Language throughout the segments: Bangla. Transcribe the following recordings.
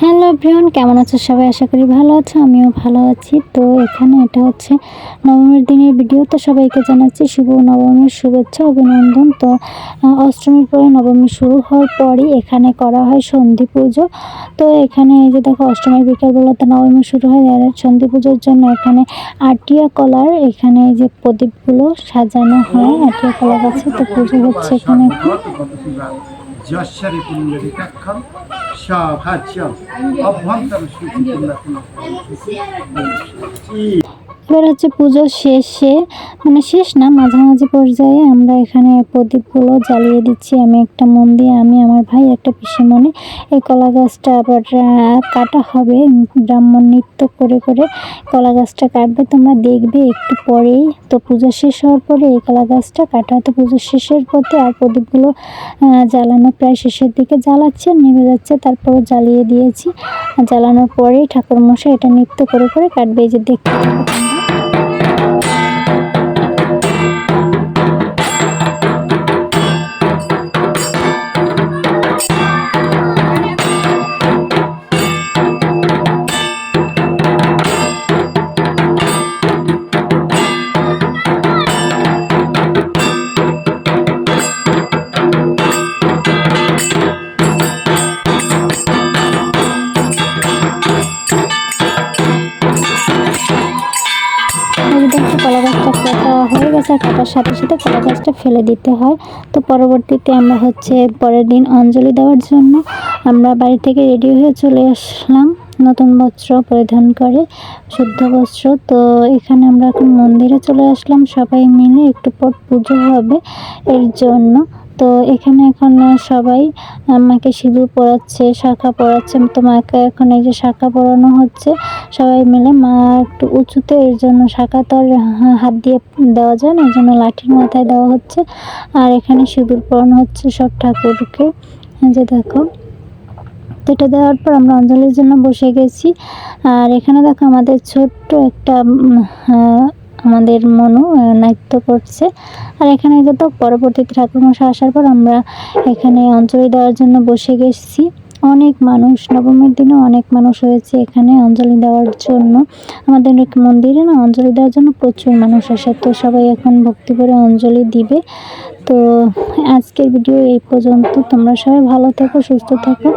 হ্যালো এভরিওয়ান, কেমন আছো সবাই? আশা করি ভালো আছো, আমিও ভালো আছি। তো এখানে এটা হচ্ছে নবমীর দিনের ভিডিও তো সবাইকে জানাচ্ছি শুভ নবমীর শুভেচ্ছা, অভিনন্দন। তো অষ্টমীর পরে নবমী শুরু হওয়ার পরই এখানে করা হয় সন্ধি পুজো। তো এখানে এই যে দেখো, অষ্টমীর বিকালবেলাতে নবমী শুরু হয়, আর সন্ধি পুজোর জন্য এখানে আটিয়া কলার, এখানে এই যে প্রদীপগুলো সাজানো হয়, আটিয়া কলা গাছে। তো পুজো হচ্ছে এখানে। 下盘酱把黄色去 এবার হচ্ছে পুজো শেষে মানে শেষ না, মাঝামাঝি পর্যায়ে আমরা এখানে প্রদীপগুলো জ্বালিয়ে দিচ্ছি। আমি একটা মন দিয়ে, আমি, আমার ভাই, একটা পিসিমণি। এই কলা গাছটা আবার কাটা হবে। ব্রাহ্মণ নৃত্য করে করে কলা গাছটা কাটবে। তোমরা দেখবে একটু পরেই তো পুজো শেষ হওয়ার পরে এই কলা গাছটা কাটা হয়তো পুজো শেষের পথে আর প্রদীপগুলো জ্বালানো প্রায় শেষের দিকে জ্বালাচ্ছে, নেমে যাচ্ছে। তারপর জ্বালিয়ে দিয়েছি। জ্বালানোর পরেই ঠাকুর মশাই এটা নৃত্য করে করে কাটবে। এই যে দেখতে হয়ে গেছে কাটার সাথে সাথে কলা গাছটা ফেলে দিতে হয়। তো পরবর্তীতে আমরা হচ্ছে পরের দিন অঞ্জলি দেওয়ার জন্য আমরা বাড়ি থেকে রেডি হয়ে চলে আসলাম নতুন বস্ত্র পরিধান করে, শুদ্ধ বস্ত্র। তো এখানে আমরা এখন মন্দিরে চলে আসলাম। সবাই মিলে একটু পর পুজো হবে এর জন্য। তো এখানে এখন সবাই আমাকে সিঁদুর পড়াচ্ছে শাখা পড়াচ্ছে তো মাকে এখন এই যে শাখা পরানো হচ্ছে, সবাই মিলে মা একটু উঁচুতে, এর জন্য শাখা তো আর হাত দিয়ে দেওয়া যায় না এই জন্য লাঠির মাথায় দেওয়া হচ্ছে। আর এখানে সিঁদুর পরানো হচ্ছে সব ঠাকুরকে। যে দেখো, তো এটা দেওয়ার পর আমরা অঞ্জলির জন্য বসে গেছি। আর এখানে দেখো আমাদের ছোট্ট একটা আমাদের মনু আহ, নাট্য করছে। আর এখানে যত পরবর্তীতে ঠাকুরমশাই আসার পর আমরা এখানে অঞ্জলি দেওয়ার জন্য বসে গেছি। অনেক মানুষ নবমীর দিনে অনেক মানুষ হয়েছে এখানে অঞ্জলি দেওয়ার জন্য। আমাদের মন্দিরে না অঞ্জলি দেওয়ার জন্য প্রচুর মানুষ আসে তো সবাই এখন ভক্তি করে অঞ্জলি দিবে। তো আজকের ভিডিও এই পর্যন্ত। তোমরা সবাই ভালো থেকো সুস্থ থাকো।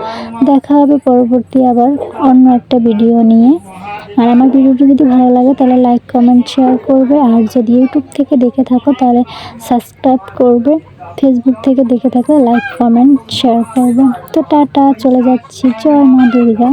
দেখা হবে পরবর্তী আবার অন্য একটা ভিডিও নিয়ে। আর আমার ভিডিওটি যদি ভালো লাগে, তাহলে লাইক কমেন্ট শেয়ার করবে। আর যদি ইউটিউব থেকে দেখে থাকো, তাহলে সাবস্ক্রাইব করবে। ফেসবুক থেকে দেখে থাকো লাইক কমেন্ট শেয়ার করবে। তো টাটা, চলে যাচ্ছি। জয় মা দুর্গা।